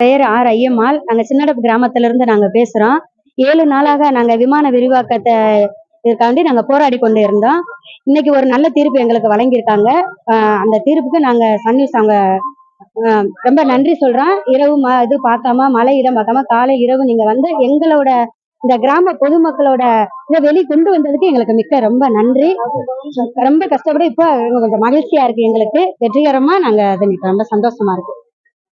பெயர் ஆர் ஐயம்மாள். நாங்க சின்னடப்பு கிராமத்துல இருந்து நாங்க பேசுறோம். ஏழு நாளாக நாங்க விமான விரிவாக்கத்தை இதுக்காண்டி நாங்க போராடி கொண்டு இருந்தோம். இன்னைக்கு ஒரு நல்ல தீர்ப்பு எங்களுக்கு வழங்கியிருக்காங்க. அந்த தீர்ப்புக்கு நாங்க சன் நியூஸ் அவங்க ரொம்ப நன்றி சொல்றோம். இரவு ம இது பார்க்காம மழை இடம் பார்க்காம காலை இரவு நீங்க வந்து எங்களோட இந்த கிராம பொதுமக்களோட இதை வெளி கொண்டு வந்ததுக்கு எங்களுக்கு மிக்க ரொம்ப நன்றி. ரொம்ப கஷ்டப்பட இப்போ கொஞ்சம் மகிழ்ச்சியா இருக்கு எங்களுக்கு. வெற்றிகரமா நாங்க அது ரொம்ப சந்தோஷமா இருக்கு.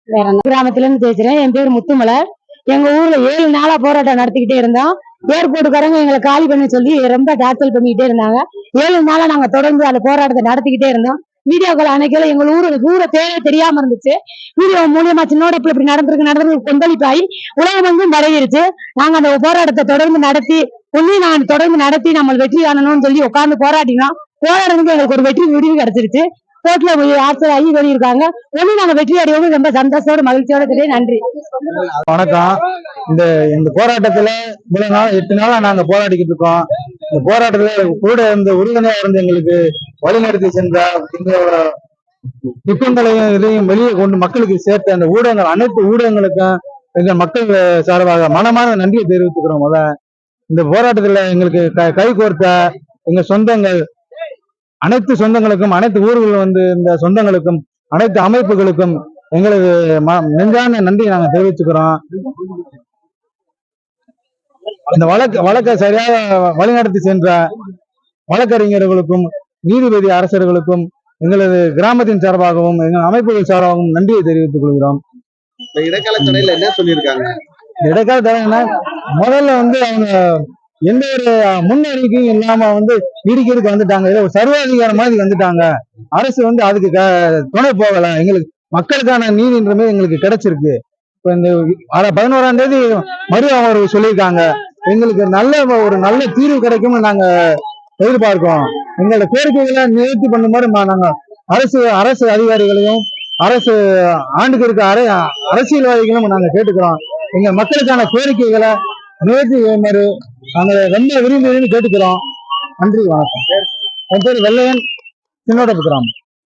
வேற என்ன? கிராமத்துல இருந்து பேசுறேன் என் பேர் முத்துமலர். எங்க ஊர்ல ஏழு நாளா போராட்டம் நடத்திக்கிட்டே இருந்தோம். ஏர்போர்ட்டுக்காரங்க எங்களை காலி பண்ண சொல்லி ரொம்ப டார்ச்சல் பண்ணிக்கிட்டே இருந்தாங்க. ஏழு நாளா நாங்க தொடர்ந்து அந்த போராட்டத்தை நடத்திக்கிட்டே இருந்தோம். வீடியோக்கள் அன்னைக்கு எங்க ஊரு ஊரை தேவை தெரியாம இருந்துச்சு. வீடியோ மூலியமா சின்னோட இப்படி நடந்திருக்கு நடந்திருக்கு கொந்தளிப்பாயி உலகம் எங்கும் பரவிருச்சு. நாங்க அந்த போராட்டத்தை தொடர்ந்து நடத்தி ஒண்ணு நான் தொடர்ந்து நடத்தி நம்ம வெற்றி காணணும்னு சொல்லி உட்கார்ந்து போராடினோம். போராடுறதுக்கு எங்களுக்கு ஒரு வெற்றி முடிவு கிடைச்சிருச்சு. கோர்ட்ல போய் ஆட்சியர் ஆகி வெளியிருக்காங்க. ஒண்ணு நாங்க வெற்றி அடையவும் ரொம்ப சந்தோஷத்தோட மகிழ்ச்சியோட நன்றி. வணக்கம். இந்த இந்த போராட்டத்துல இவ்வளவு நாள் எட்டு நாளா நாங்க போராடிக்கிட்டு இருக்கோம். இந்த போராட்டத்துல கூட இருந்த உறுதுணையா இருந்து எங்களுக்கு வழிநடத்தி சென்ற எங்களோட திட்டங்களையும் இதையும் வெளியே கொண்டு மக்களுக்கு சேர்த்த அந்த ஊடகங்கள் அனைத்து ஊடகங்களுக்கும் எங்க மக்கள் சார்பாக மனமான நன்றியை தெரிவித்துக்கிறோம். முத இந்த போராட்டத்துல எங்களுக்கு க- கை கோர்த்த எங்க சொந்தங்கள் அனைத்து சொந்தங்களுக்கும் அனைத்து ஊர்கள் வந்து இந்த சொந்தங்களுக்கும் அனைத்து அமைப்புகளுக்கும் எங்களது நெஞ்சான நன்றியை நாங்க தெரிவிச்சுக்கிறோம். அந்த வழக்கு வழக்கை சரியாக வழிநடத்தி சென்ற வழக்கறிஞர்களுக்கும் நீதிபதி அரசர்களுக்கும் எங்களது கிராமத்தின் சார்பாகவும் எங்கள் அமைப்புகள் சார்பாகவும் நன்றியை தெரிவித்துக் கொள்கிறோம். இந்த இடைக்கால தடையில என்ன சொல்லியிருக்காங்க? இந்த இடைக்கால தலைவனா முதல்ல வந்து அவங்க எந்த ஒரு முன்னறிக்கையும் இல்லாம வந்து இடிக்கிறதுக்கு வந்துட்டாங்க. இல்ல ஒரு சர்வாதிகாரம் மாதிரி வந்துட்டாங்க. அரசு வந்து அதுக்கு க- துணை போகலாம் எங்களுக்கு மக்களுக்கான நீதின்றமே எங்களுக்கு கிடைச்சிருக்கு. இப்ப இந்த பதினோராம் தேதி மறு அவர் சொல்லியிருக்காங்க. எங்களுக்கு நல்ல ஒரு நல்ல தீர்வு கிடைக்கும்னு நாங்க எதிர்பார்க்கிறோம். எங்களோட கோரிக்கைகளை நிவர்த்தி பண்ணுமாறு ம- நாங்க அரசு அரசு அதிகாரிகளையும் அரசு ஆண்டுக்கு இருக்க அரை அரசியல்வாதிகளும் நாங்க கேட்டுக்கிறோம். எங்க மக்களுக்கான கோரிக்கைகளை நிவர்த்தி செய்யுமாறு நாங்க ரொம்ப விரும்பி விரும்பி கேட்டுக்கிறோம். நன்றி வணக்கம். என் பேர் வெள்ளையன் சின்னோட கிராமம்